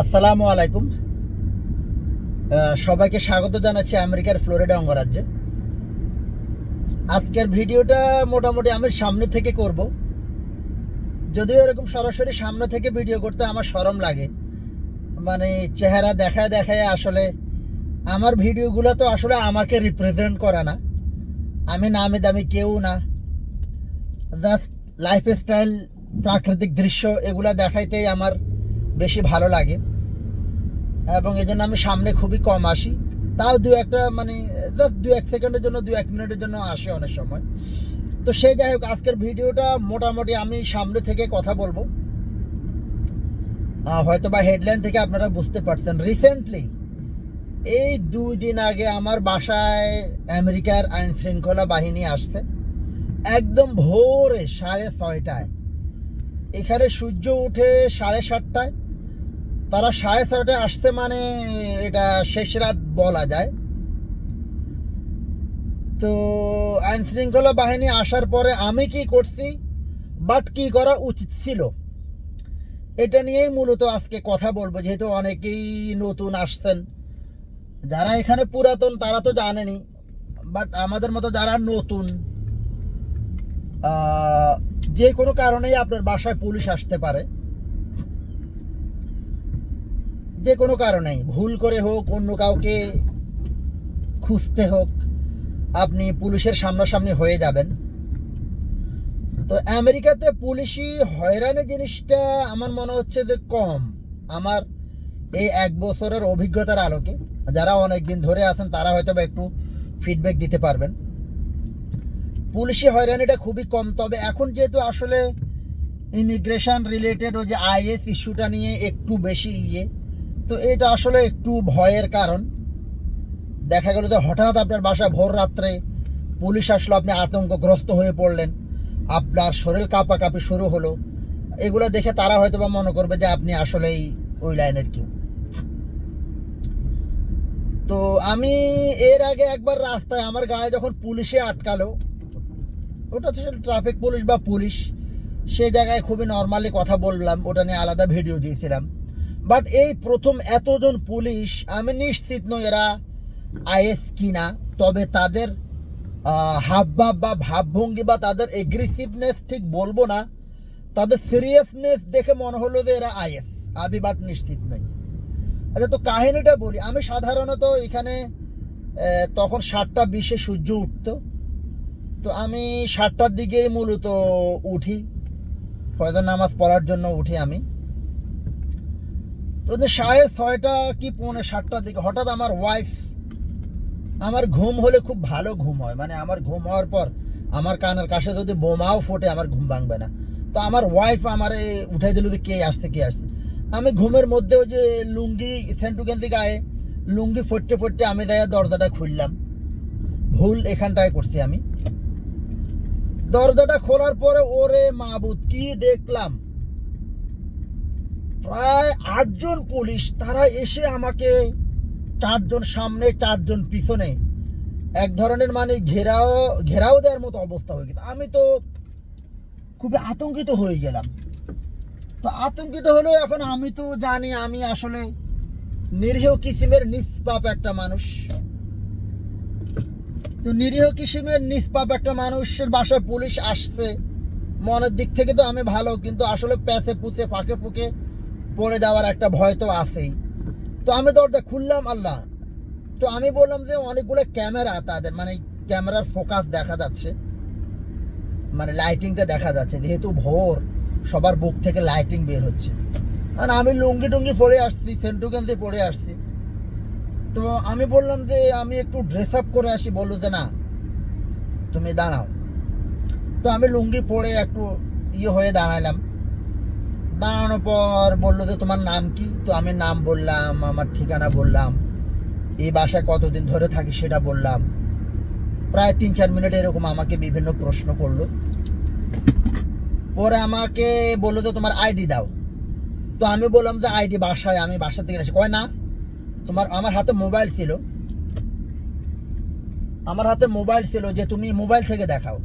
আসসালামু আলাইকুম। সবাইকে স্বাগত জানাচ্ছি আমেরিকার ফ্লোরিডা অঙ্গরাজ্যে। আজকের ভিডিওটা মোটামুটি আমি সামনে থেকে করব। যদিও এরকম সরাসরি সামনে থেকে ভিডিও করতে আমার সরম লাগে। মানে চেহারা দেখায় দেখায় আসলে আমার ভিডিওগুলো তো আসলে আমাকে রিপ্রেজেন্ট করে না। আমি নামি দামি কেউ না। জাস্ট লাইফস্টাইল প্রাকৃতিক দৃশ্য এগুলা দেখাইতেই আমার বেশি ভালো লাগে। এবং এই জন্য আমি সামনে খুবই কম আসি। তাও দু একটা মানে দু এক সেকেন্ডের জন্য, দু এক মিনিটের জন্য আসে অনেক সময়। তো সে যাই হোক, আজকের ভিডিওটা মোটামুটি আমি সামনে থেকে কথা বলব। হয়তো বা হেডলাইন থেকে আপনারা বুঝতে পারছেন। রিসেন্টলি এই দুই দিন আগে আমার বাসায় আমেরিকার আইন শৃঙ্খলা বাহিনী আসছে। একদম ভোরে সাড়ে ছয়টায়। এখানে সূর্য উঠে সাড়ে সাতটায়। তারা সাড়ে ছটায় আসতে মানে এটা শেষ রাত বলা যায়। তো আইন শৃঙ্খলা বাহিনী আসার পরে আমি কি করছি, বাট কি করা উচিত ছিল, এটা নিয়েই মূলত আজকে কথা বলব, যেহেতু অনেকেই নতুন আসছেন। যারা এখানে পুরাতন তারা তো জানেনি, বাট আমাদের মতো যারা নতুন যে কোনো কারণেই আপনার বাসায় পুলিশ আসতে পারে। যে কোনো কারণেই, ভুল করে হোক, অন্য কাউকে খুঁজতে হোক, আপনি পুলিশের সামনাসামনি হয়ে যাবেন। তো আমেরিকাতে পুলিশি হয়রানি জিনিসটা আমার মনে হচ্ছে যে কম। আমার এই এক বছরের অভিজ্ঞতার আলোকে, যারা অনেক দিন ধরে আছেন, তারা হয়তো বা একটু ফিডব্যাক দিতে পারবেন। পুলিশি হয়রানিটা খুবই কম, তবে এখন যেহেতু আসলে ইমিগ্রেশন রিলেটেড ওই যে আইএস ইস্যুটা নিয়ে একটু বেশি ইয়ে তো এটা আসলে একটু ভয়ের কারণ। দেখা গেল যে হঠাৎ আপনার বাসা ভোর রাত্রে পুলিশ আসলো, আপনি আতঙ্কগ্রস্ত হয়ে পড়লেন। আপনার শরীর কাঁপাকাঁপি শুরু হলো। এগুলো দেখে তারা হয়তো বা মনে করবে যে আপনি আসলেই ওই লাইনের কেউ। তো আমি এর আগে একবার রাস্তায় আমার গায়ে যখন পুলিশে আটকালো, ওটা তো ট্রাফিক পুলিশ বা পুলিশ সেই জায়গায় খুবই নর্মালি কথা বললাম, ওটা নিয়ে আলাদা ভিডিও দিয়েছিলাম। বাট এই প্রথম এতজন পুলিশ, আমি নিশ্চিত নই এরা আইএস কিনা, তবে তাদের হাবভাব বা ভাবভঙ্গি বা তাদের এগ্রেসিভনেস ঠিক বলব না। তাদের সিরিয়াসনেস দেখে মনে হলো যে এরা আইএস, আমি বাট নিশ্চিত নই। আচ্ছা তো কাহিনীটা বলি। আমি সাধারণত এখানে তখন সাতটা বিশে সূর্য উঠতো। তো আমি সাতটার দিকেই মূলত উঠি। ফয়দার নামাজ পড়ার জন্য উঠি আমি। তো সাড়ে ছয়টা কি পৌনে সাতটার দিকে? হঠাৎ আমার ওয়াইফ আমার ঘুম হলে খুব ভালো ঘুম হয়। মানে আমার ঘুম হওয়ার পর আমার কানের কাছে যদি বোমাও ফোটে, আমার ঘুম ভাঙবে না। তো আমার ওয়াইফ আমারে উঠাই দিল যে, কে আসছে কে আসছে? আমি ঘুমের মধ্যে ওই যে লুঙ্গি সেন্টুকেন থেকে গায়ে লুঙ্গি ফটতে ফটতে আমি দেয়া দরজাটা খুললাম। ভুল এখানটায় করছি আমি। দরজাটা খোলার পরে, ওরে মাবুদ, কি দেখলাম? প্রায় আটজন পুলিশ, তারা এসে আমাকে চারজন সামনে, চারজন পিছনে, এক ধরনের মানে ঘেরাও ঘেরাও দেওয়ার মতো অবস্থা হয়ে গেছে। আমি তো খুবই আতঙ্কিত হয়ে গেলাম। তো আতঙ্কিত হলেও এখন আমি তো জানি, আমি আসলে নিরীহ কিসিমের নিষ্পাপ একটা মানুষ। তো নিরীহ কিসিমের নিষ্পাপ একটা মানুষের বাসায় পুলিশ আসছে, মনের দিক থেকে তো আমি ভালো, কিন্তু আসলে প্যাসে পুষে ফাঁকে ফুকে পড়ে যাওয়ার একটা ভয় তো আছেই। তো আমি দরজা খুললাম, আল্লাহ। তো আমি বললাম যে অনেকগুলো ক্যামেরা তাদের মানে ক্যামেরার ফোকাস দেখা যাচ্ছে। মানে লাইটিংটা দেখা যাচ্ছে, যেহেতু ভোর, সবার বুক থেকে লাইটিং বের হচ্ছে। আর আমি লুঙ্গি টুঙ্গি পরে আসছি, সেন্টু গেঞ্জি পরে আসছি। তো আমি বললাম যে আমি একটু ড্রেস আপ করে আসি, বলল যে না, তুমি দাঁড়াও। তো আমি লুঙ্গি পরে একটু ইয়ে হয়ে দাঁড়ালাম দাঁড়ানোর পর বলল যে, তোমার নাম কি? তো আমি নাম বললাম, আমার ঠিকানা বললাম। এই বাসায় কতদিন ধরে থাকি সেটা বললাম। প্রায় তিন চার মিনিট এরকম আমাকে বিভিন্ন প্রশ্ন করল। পরে আমাকে বলল যে, তোমার আইডি দাও। তো আমি বললাম যে, আইডি বাসায়, আমি বাসা থেকে আসি কয়, না, তোমার, আমার হাতে মোবাইল ছিল। আমার হাতে মোবাইল ছিল যে, তুমি মোবাইল থেকে দেখাও।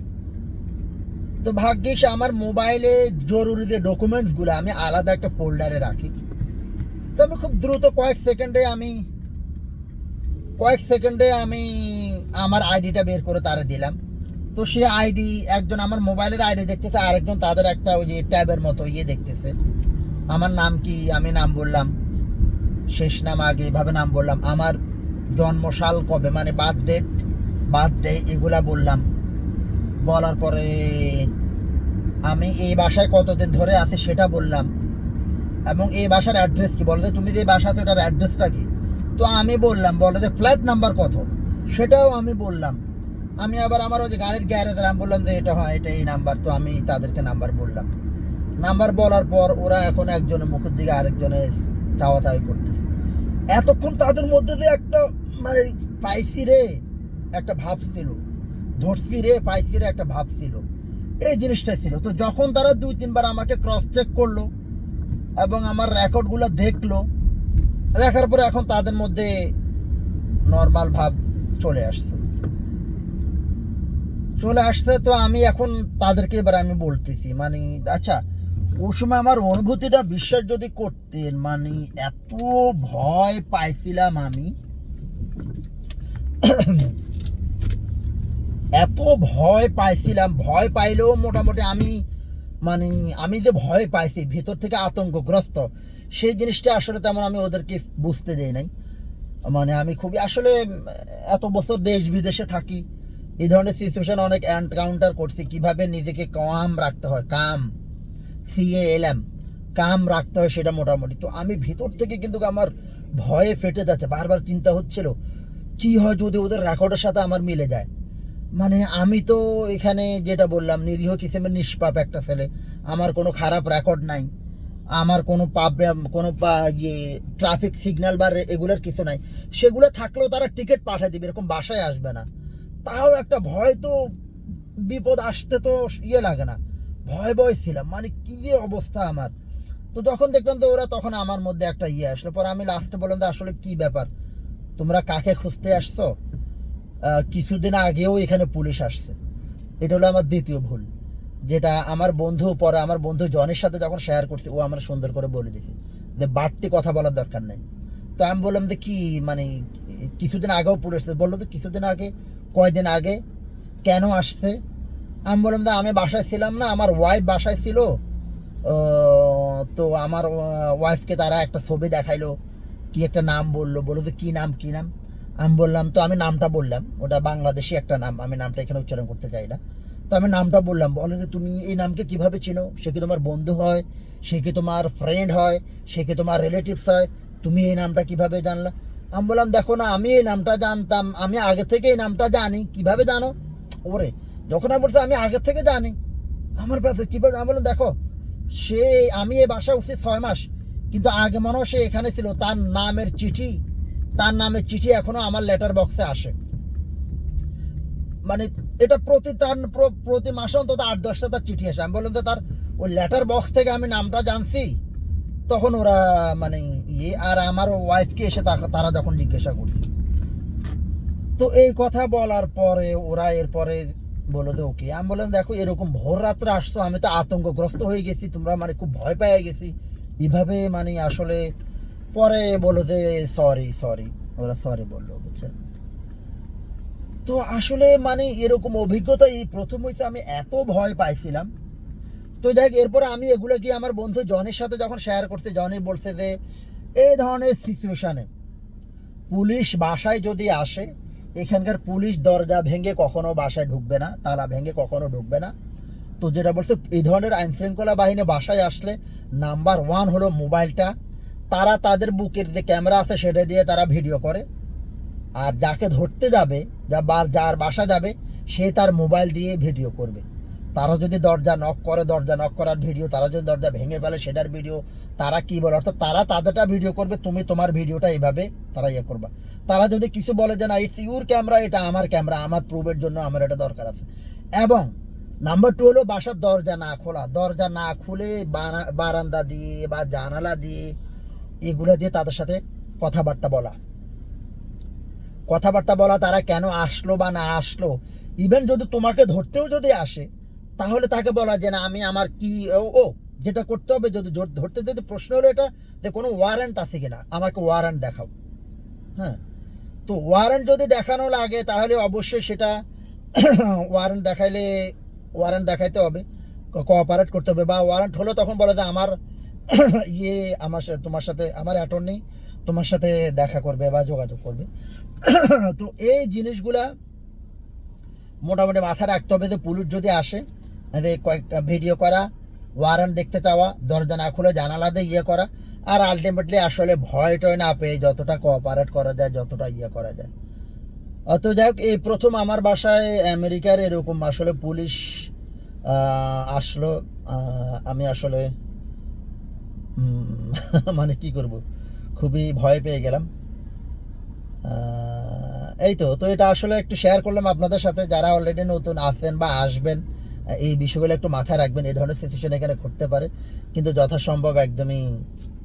তো ভাগ্যিস আমার মোবাইলে জরুরি যে ডকুমেন্টসগুলো আমি আলাদা একটা ফোল্ডারে রাখি। তো আমি খুব দ্রুত কয়েক সেকেন্ডে আমি, কয়েক সেকেন্ডে আমি আমার আইডিটা বের করে তারে দিলাম। তো সে আইডি, একজন আমার মোবাইলের আইডি দেখতেছে, আরেকজন তাদের একটা ওই যে ট্যাবের মতো ইয়ে দেখতেছে। আমার নাম কি? আমি নাম বললাম, শেষ নাম আগে এভাবে নাম বললাম। আমার জন্মসাল কবে? মানে বার্থ ডেট বার্থডে এগুলা বললাম। বলার পরে আমি এই বাসায় কতদিন ধরে আছি সেটা বললাম। এবং এই বাসার অ্যাড্রেস কি? বলে যে তুমি যে বাসা আছে ওটার অ্যাড্রেসটা কি? তো আমি বললাম, বলে যে ফ্ল্যাট নাম্বার কত? সেটাও আমি বললাম। আমি আবার আমার ওই যে গাড়ির গ্যারেজের আমি বললাম যে এটা হয়, এটা এই নাম্বার তো আমি তাদেরকে নাম্বার বললাম। নাম্বার বলার পর ওরা এখন একজনের মুখের দিকে আরেকজনে চাওয়া চাওয়ি করতেছে। এতক্ষণ তাদের মধ্যে যে একটা মানে পাইছি রে একটা ভাব ছিল। ধরছি রে পাইছি রে একটা ভাব ছিল। এই জিনিসটা ছিল। তো যখন তারা দুই, তিনবার আমাকে ক্রস চেক করল এবং আমার রেকর্ডগুলো দেখল, দেখার পরে এখন তাদের মধ্যে নর্মাল ভাব চলে আসছে। চলে আসছে তো আমি এখন তাদেরকে এবার আমি বলতেছি মানে আচ্ছা ওই সময় আমার অনুভূতিটা বিশ্বাস যদি করতেন মানে এত ভয় পাইছিলাম আমি। এত ভয় পাইছিলাম, ভয় পাইলেও মোটামুটি আমি মানে আমি যে ভয় পাইছি, ভিতর থেকে আতঙ্কগ্রস্ত, সেই জিনিসটা আসলে তেমন আমি ওদেরকে বুঝতে দেই নাই। মানে আমি খুবই, আসলে এত বছর দেশ বিদেশে থাকি, এই ধরনের সিচুয়েশন অনেক এনকাউন্টার করছি, কীভাবে নিজেকে কাম রাখতে হয় কাম সিএ এলএম কাম রাখতে হয় সেটা মোটামুটি। তো আমি ভিতর থেকে কিন্তু আমার ভয়ে ফেটে যাচ্ছে, বারবার চিন্তা হচ্ছিল, কি হয় যদি ওদের রেকর্ডের সাথে আমার মিলে যায়? মানে আমি তো এখানে যেটা বললাম, নিরীহ কিসেমের নিষ্পাপ একটা ছেলে। আমার কোনো খারাপ রেকর্ড নাই। আমার কোনো পাপ কোনো ইয়ে ট্রাফিক সিগন্যাল বা এগুলোর কিছু নাই। সেগুলো থাকলেও তারা টিকিট পাঠিয়ে দিবে, এরকম বাসায় আসবে না। তাও একটা ভয় তো, বিপদ আসতে তো ইয়ে লাগে না। ভয় ভয় ছিলাম মানে কি যে অবস্থা আমার। তো যখন দেখলাম তো ওরা তখন আমার মধ্যে একটা ইয়ে আসলো, পরে আমি লাস্টে বললাম যে আসলে কি ব্যাপার? তোমরা কাকে খুঁজতে আসছো? কিছুদিন আগেও এখানে পুলিশ আসছে। এটা হলো আমার দ্বিতীয় ভুল, যেটা আমার বন্ধু পরে আমার বন্ধু জনের সাথে যখন শেয়ার করছি, ও আমার সুন্দর করে বলে দিছে যে বাড়তি কথা বলার দরকার নেই। তো আমি বললাম যে কি মানে কিছুদিন আগেও পুলিশ। বলল তো কিছুদিন আগে, কয়দিন আগে, কেন আসছে? আমি বললাম যে আমি বাসায় ছিলাম না, আমার ওয়াইফ বাসায় ছিল তো আমার ওয়াইফকে তারা একটা ছবি দেখাইলো, কি একটা নাম বলল বলল যে কী নাম কী নাম? আমি বললাম, তো আমি নামটা বললাম। ওটা বাংলাদেশি একটা নাম, আমি নামটা এখানে উচ্চারণ করতে চাই না। তো আমি নামটা বললাম, বলে যে, তুমি এই নামকে কীভাবে চিনো? সে কি তোমার বন্ধু হয়? সে কি তোমার ফ্রেন্ড হয়? সে কি তোমার রিলেটিভস হয়? তুমি এই নামটা কীভাবে জানলা? আমি বললাম, দেখো না, আমি এই নামটা জানতাম, আমি আগে থেকে এই নামটা জানি, কীভাবে জানো? ওরে, যখন আমি বলছি, আমি আগে থেকে জানি। আমার কাছে কীভাবে আমি বললাম, দেখো, সে, আমি এই বাসায় উঠছি ছয় মাস, কিন্তু আগে মনে হয় সে এখানে ছিল, তার নামের চিঠি তার নামে চিঠি এখনও আমার লেটার বক্সে আসে। মানে এটা প্রতি তার প্রতি মাসে অন্তত আট, দশটা তার চিঠি আসে। আমি বললাম তো তার ওই লেটার বক্স থেকে আমি নামটা জানছি, তখন ওরা মানে ইয়ে আর আমার ওয়াইফকে এসে তারা যখন জিজ্ঞাসা করছে। তো এই কথা বলার পরে ওরা এরপরে বলে যে, ওকে। আমি বললাম, দেখো, এরকম ভোর রাত্রে আসছো, আমি তো আতঙ্কগ্রস্ত হয়ে গেছি, তোমরা মানে খুব ভয় পেয়ে গেছি। এভাবে মানে আসলে পরে বলো যে সরি সরি ওরা সরি বলল, বুঝছেন? তো আসলে মানে এরকম অভিজ্ঞতা এই প্রথম হয়েছে আমি এত ভয় পাইছিলাম। তো যাই এরপরে আমি এগুলো গিয়ে আমার বন্ধু জনের সাথে যখন শেয়ার করতে জনি বলছে যে, এই ধরনের সিচুয়েশানে পুলিশ বাসায় যদি আসে, এখানকার পুলিশ দরজা ভেঙে কখনো বাসায় ঢুকবে না, তালা ভেঙে কখনো ঢুকবে না। তো যেটা বলছে, এই ধরনের আইনশৃঙ্খলা বাহিনী বাসায় আসলে নাম্বার ওয়ান হলো মোবাইলটা তারা তাদের বুকের যে ক্যামেরা আছে সেটা দিয়ে তারা ভিডিও করে। আর যাকে ধরতে যাবে, যা বা- যার বাসা যাবে, সে তার মোবাইল দিয়ে ভিডিও করবে। তারা যদি দরজা নক করে, দরজা নক করার ভিডিও, তারা যদি দরজা ভেঙে ফেলে, সেটার ভিডিও, তারা কি বলে? অর্থাৎ তারা তাদেরটা ভিডিও করবে, তুমি তোমার ভিডিওটা এইভাবে তারা ইয়ে করবা। তারা যদি কিছু বলে যে, না ইটস ইউর ক্যামেরা এটা আমার ক্যামেরা আমার প্রুভের জন্য আমার এটা দরকার আছে। এবং নাম্বার টু হলো বাসার দরজা না খোলা। দরজা না খুলে বারা- বারান্দা দিয়ে বা জানালা দিয়ে এগুলো দিয়ে তাদের সাথে কথাবার্তা বলা। কথাবার্তা বলা তারা কেন আসলো বা না আসলো? ইভেন যদি তোমাকে ধরতেও যদি আসে, তাহলে তাকে বলা যে, না, আমি আমার কি, ও যেটা করতে হবে, যদি ধরতে যদি প্রশ্ন হলো এটা, যে কোনো ওয়ারেন্ট আছে কিনা, আমাকে ওয়ারেন্ট দেখাও। হ্যাঁ? তো ওয়ারেন্ট যদি দেখানো লাগে, তাহলে অবশ্যই সেটা ওয়ারেন্ট দেখাইলে ওয়ারেন্ট দেখাইতে হবে কোঅপারেট করতে হবে, বা ওয়ারেন্ট হলো তখন বলে যে, আমার ইয়ে আমার সাথে, তোমার সাথে, আমার অ্যাটর্নি তোমার সাথে দেখা করবে বা যোগাযোগ করবে। তো এই জিনিসগুলা মোটামুটি মাথায় রাখতে হবে যে পুলিশ যদি আসে কয়েকটা ভিডিও করা ওয়ারেন্ট দেখতে চাওয়া, দরজা না খুলে, জানালা দিয়ে ইয়ে করা, আর আলটিমেটলি আসলে ভয় টয় না পেয়ে যতটা কোঅপারেট করা যায়, যতটা ইয়ে করা যায়। অত যাই হোক, এই প্রথম আমার বাসায় আমেরিকার এরকম আসলে পুলিশ আসলো আমি আসলে মানে কি করব? খুবই ভয় পেয়ে গেলাম। এই তো তো এটা আসলে একটু শেয়ার করলাম আপনাদের সাথে। যারা অলরেডি নতুন আসেন বা আসবেন, এই বিষয়গুলো একটু মাথায় রাখবেন। এই ধরনের সিচুয়েশন এখানে ঘটতে পারে। কিন্তু যথাসম্ভব একদমই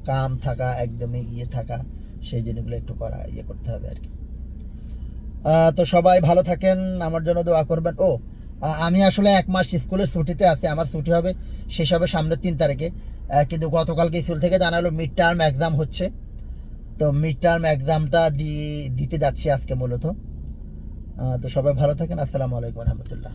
কাম থাকা, একদমই ইয়ে থাকা, সেই জিনিসগুলো একটু করা ইয়ে করতে হবে আর কি। তো সবাই ভালো থাকেন। আমার জন্য দোয়া করবেন। ও আমি আসলে এক মাস স্কুলের ছুটিতে আছি, আমার ছুটি হবে শেষ হবে সামনের তিন তারিখে। কিন্তু গতকালকে স্কুল থেকে জানালো মিড টার্ম এক্সাম হচ্ছে। তো মিড টার্ম এক্সামটা দিতে যাচ্ছি আজকে মূলত। তো সবাই ভালো থাকেন, আসসালামু আলাইকুম রহমতুল্লাহ।